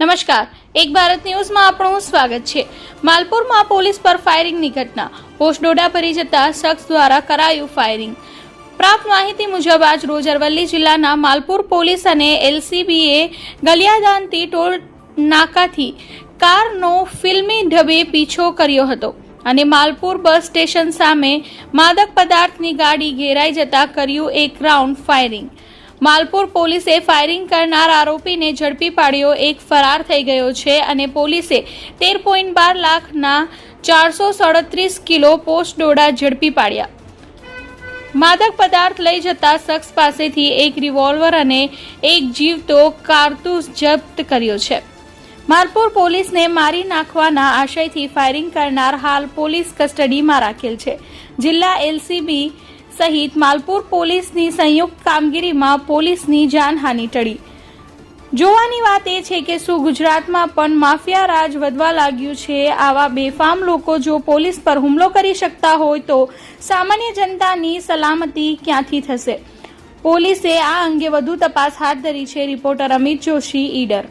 નમસ્કાર. એક ભારત ન્યૂઝમાં આપણું સ્વાગત છે. માલપુરમાં પોલીસ પર ફાયરિંગની ઘટના. પોસ્ટ ડોડા ભરી જતા શખ્સ દ્વારા કરાયું ફાયરિંગ. પ્રાપ્ત માહિતી મુજબ આજ રોજ અરવલ્લી જિલ્લાના માલપુર પોલીસ અને એલસીબીએ ગલિયાદાનથી ટોલ નાકાથી કારનો ફિલ્મી ઢબે પીછો કર્યો હતો અને માલપુર બસ સ્ટેશન સામે માદક પદાર્થની ગાડી ઘેરાઈ જતા કર્યું એક રાઉન્ડ ફાયરિંગ. માલપુર પોલીસે ફાયરિંગ કરનાર આરોપીને ઝડપી પાડ્યો. એક ફરાર થઈ ગયો છે અને પોલીસે તેર પોઈન્ટ બાર લાખના ચારસો કિલો પોસ્ટ ડોડા ઝડપી પાડ્યા. માદક પદાર્થ લઈ જતા શખ્સ પાસેથી એક રિવોલ્વર અને એક જીવતો કારતૂસ જપ્ત કર્યો છે. માલપુર પોલીસને મારી નાખવાના આશયથી ફાયરિંગ કરનાર હાલ પોલીસ કસ્ટડીમાં રાખેલ છે. જિલ્લા એલસીબી સહિત માલપુર પોલીસની સંયુક્ત કામગીરીમાં પોલીસની જાનહાનિ ટળી. જોવાની વાત એ છે કે શું ગુજરાતમાં પણ માફિયા રાજ વધવા લાગ્યું છે. આવા બેફામ લોકો જો પોલીસ પર હુમલો કરી શકતા હોય તો સામાન્ય જનતાની સલામતી ક્યાંથી થશે? પોલીસે આ અંગે વધુ તપાસ હાથ ધરી છે, રિપોર્ટર અમિત જોશી, ઈડર.